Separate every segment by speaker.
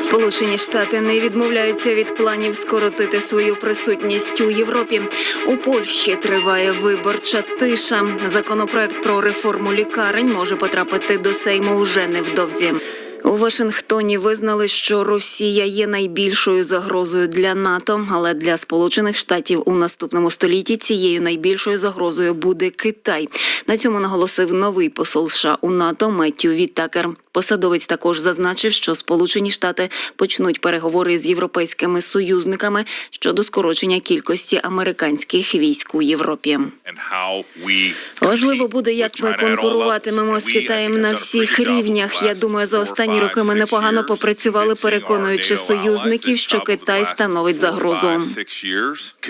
Speaker 1: Сполучені Штати не відмовляються від планів скоротити свою присутність у Європі. У Польщі триває виборча тиша. Законопроект про реформу лікарень може потрапити до Сейму уже невдовзі. У Вашингтоні визнали, що Росія є найбільшою загрозою для НАТО, але для Сполучених Штатів у наступному столітті цією найбільшою загрозою буде Китай. На цьому наголосив новий посол США у НАТО Меттю Віттакер. Посадовець також зазначив, що Сполучені Штати почнуть переговори з європейськими союзниками щодо скорочення кількості американських військ у Європі. Важливо буде, як ми конкуруватимемо з Китаєм на всіх рівнях. Я думаю, за останні роки ми непогано попрацювали, переконуючи союзників, що Китай становить загрозу.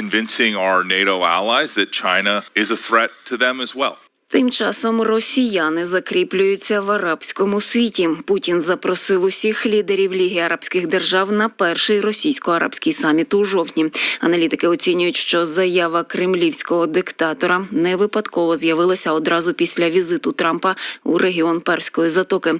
Speaker 2: Convincing our NATO allies that China is a threat to them as well.
Speaker 1: Тим часом росіяни закріплюються в арабському світі. Путін запросив усіх лідерів Ліги арабських держав на перший російсько-арабський саміт у жовтні. Аналітики оцінюють, що заява кремлівського диктатора не випадково з'явилася одразу після візиту Трампа у регіон Перської затоки.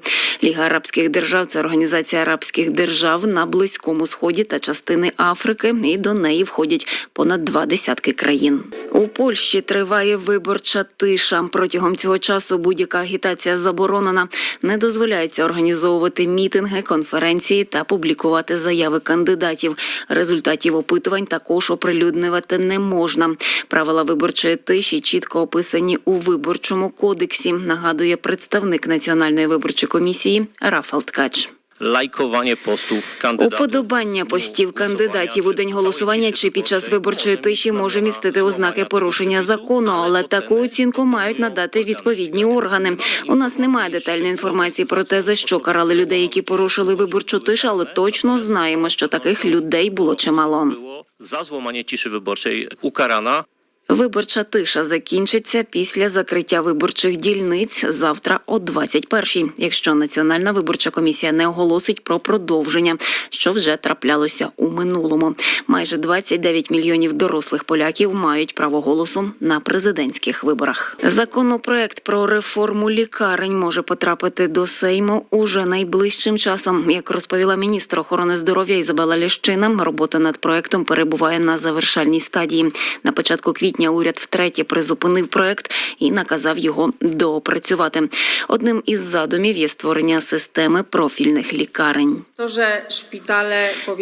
Speaker 1: Ліга арабських держав це організація арабських держав на близькому сході та частини Африки, і до неї входять понад два десятки країн. У Польщі триває виборча тиша. Протягом цього часу будь-яка агітація заборонена. Не дозволяється організовувати мітинги, конференції та публікувати заяви кандидатів. Результатів опитувань також оприлюднювати не можна. Правила виборчої тиші чітко описані у виборчому кодексі. Нагадує представник національної виборчої комісії Рафал Ткач.
Speaker 3: Лайкування постів кандидатів.
Speaker 1: Уподобання постів кандидатів у день голосування чи під час виборчої тиші може містити ознаки порушення закону, але таку оцінку мають надати відповідні органи. У нас немає детальної інформації про те, за що карали людей, які порушили виборчу тишу, але точно знаємо, що таких людей було чимало.
Speaker 3: За зламання тиші виборчої укарана
Speaker 1: Виборча тиша закінчиться після закриття виборчих дільниць завтра о 21-й, якщо Національна виборча комісія не оголосить про продовження, що вже траплялося у минулому. Майже 29 мільйонів дорослих поляків мають право голосу на президентських виборах. Законопроект про реформу лікарень може потрапити до Сейму уже найближчим часом. Як розповіла міністр охорони здоров'я Ізабела Ліщина, робота над проектом перебуває на завершальній стадії. На початку квітня уряд втретє призупинив проект і наказав його доопрацювати. Одним із задумів є створення системи профільних лікарень.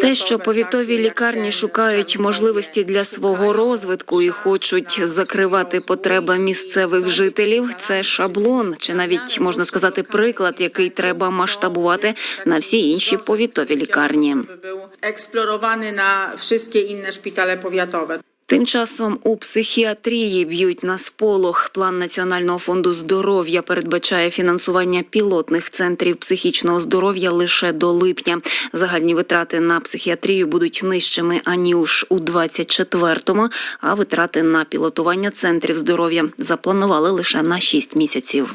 Speaker 1: Те, що повітові лікарні шукають можливості для свого розвитку і хочуть закривати потреби місцевих жителів, це шаблон, чи навіть можна сказати приклад, який треба масштабувати на всі інші повітові лікарні.
Speaker 4: eksplorowany na wszystkie inne szpitale powiatowe.
Speaker 1: Тим часом у психіатрії б'ють на сполох. План Національного фонду здоров'я передбачає фінансування пілотних центрів психічного здоров'я лише до липня. Загальні витрати на психіатрію будуть нижчими аніж у 24-му, а витрати на пілотування центрів здоров'я запланували лише на 6 місяців.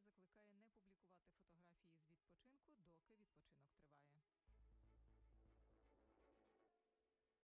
Speaker 5: Закликає не публікувати фотографії з відпочинку, доки відпочинок триває.